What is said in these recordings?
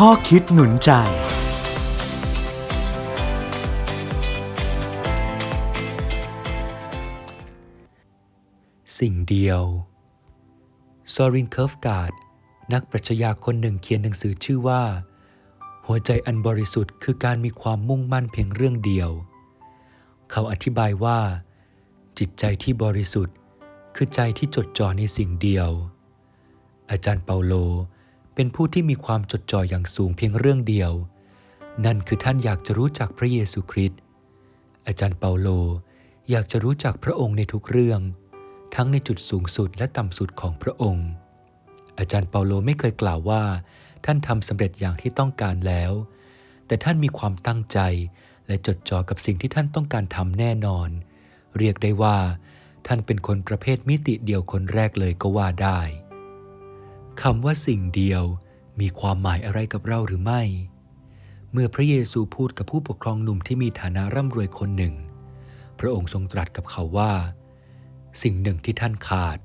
ข้อคิดหนุนใจ สิ่งเดียว ซอรินเคิร์ฟการ์ดนักปรัชญาคนหนึ่งเขียนหนังสือชื่อว่า หัวใจอันบริสุทธิ์คือการมีความมุ่งมั่นเพียงเรื่องเดียว เขาอธิบายว่า จิตใจที่บริสุทธิ์คือใจที่จดจ่อในสิ่งเดียว อาจารย์เปาโล เป็นผู้ที่มีความจดจ่ออย่างสูงเพียงเรื่องเดียว นั่นคือท่านอยากจะรู้จักพระเยซูคริสต์อาจารย์เปาโลอยากจะรู้จักพระองค์ในทุกเรื่อง ทั้งในจุดสูงสุดและต่ำสุดของพระองค์ อาจารย์เปาโลไม่เคยกล่าวว่า ท่านทำสำเร็จอย่างที่ต้องการแล้ว แต่ท่านมีความตั้งใจและจดจ่อกับสิ่งที่ท่านต้องการทำแน่นอน เรียกได้ว่า ท่านเป็นคนประเภทมิติเดียวคนแรกเลยก็ว่าได้ คำว่าสิ่งเดียวมีความหมายอะไรกับเราหรือไม่ เมื่อพระเยซูพูดกับผู้ปกครองหนุ่มที่มีฐานะร่ำรวยคนหนึ่ง พระองค์ทรงตรัสกับเขาว่า สิ่งหนึ่งที่ท่านขาด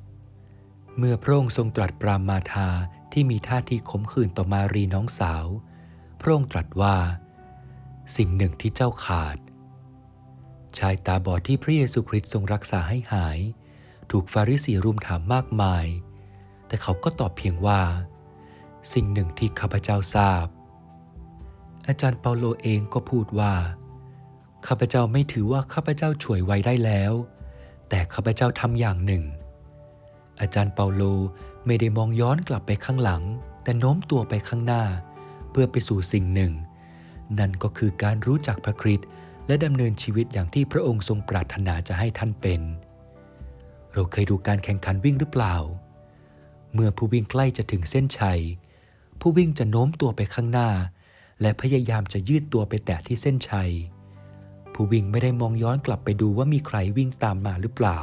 เมื่อพระองค์ทรงตรัสปรามาทาที่มีท่าทีขมขื่นต่อมารีน้องสาว พระองค์ตรัสว่า สิ่งหนึ่งที่เจ้าขาด ชายตาบอดที่พระเยซูคริสต์ทรงรักษาให้หาย ถูกฟาริสีรุมถามมากมาย แต่เขาก็ตอบเพียงว่า สิ่งหนึ่งที่ข้าพเจ้าทราบ อาจารย์เปาโลเองก็พูดว่า ข้าพเจ้าไม่ถือว่าข้าพเจ้าช่วยไว้ได้แล้ว แต่ข้าพเจ้าทำอย่างหนึ่ง อาจารย์เปาโลไม่ได้มองย้อนกลับไปข้างหลัง แต่โน้มตัวไปข้างหน้า เพื่อไปสู่สิ่งหนึ่ง นั่นก็คือการรู้จักพระคริสต์และดำเนินชีวิตอย่างที่พระองค์ทรงปรารถนาจะให้ท่านเป็น เราเคยดูการแข่งขันวิ่งหรือเปล่า เมื่อผู้วิ่งใกล้จะถึงเส้นชัย ผู้วิ่งจะโน้มตัวไปข้างหน้า และพยายามจะยืดตัวไปแตะที่เส้นชัย ผู้วิ่งไม่ได้มองย้อนกลับไปดูว่ามีใครวิ่งตามมาหรือเปล่า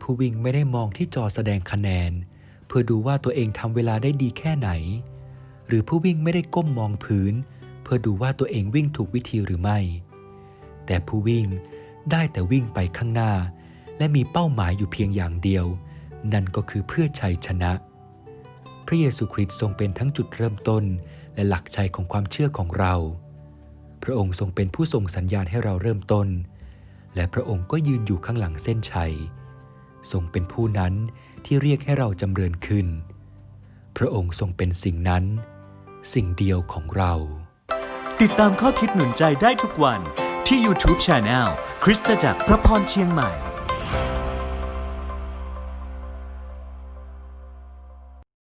ผู้วิ่งไม่ได้มองที่จอแสดงคะแนน เพื่อดูว่าตัวเองทำเวลาได้ดีแค่ไหน หรือผู้วิ่งไม่ได้ก้มมองพื้น เพื่อดูว่าตัวเองวิ่งถูกวิธีหรือไม่ แต่ผู้วิ่งได้แต่วิ่งไปข้างหน้า และมีเป้าหมายอยู่เพียงอย่างเดียว นั่นก็คือเพื่อชัยชนะ พระเยซูคริสต์ทรงเป็นทั้งจุดเริ่มต้น และหลักชัยของความเชื่อของเรา พระองค์ทรงเป็นผู้ส่งสัญญาณให้เราเริ่มต้น และพระองค์ก็ยืนอยู่ข้างหลังเส้นชัย ทรงเป็นผู้นั้นที่เรียกให้เราจำเริญขึ้น พระองค์ทรงเป็นสิ่งนั้น สิ่งเดียวของเรา ติดตามข้อคิดหนุนใจได้ทุกวันที่ YouTube Channel คริสตจักรพระพรเชียงใหม่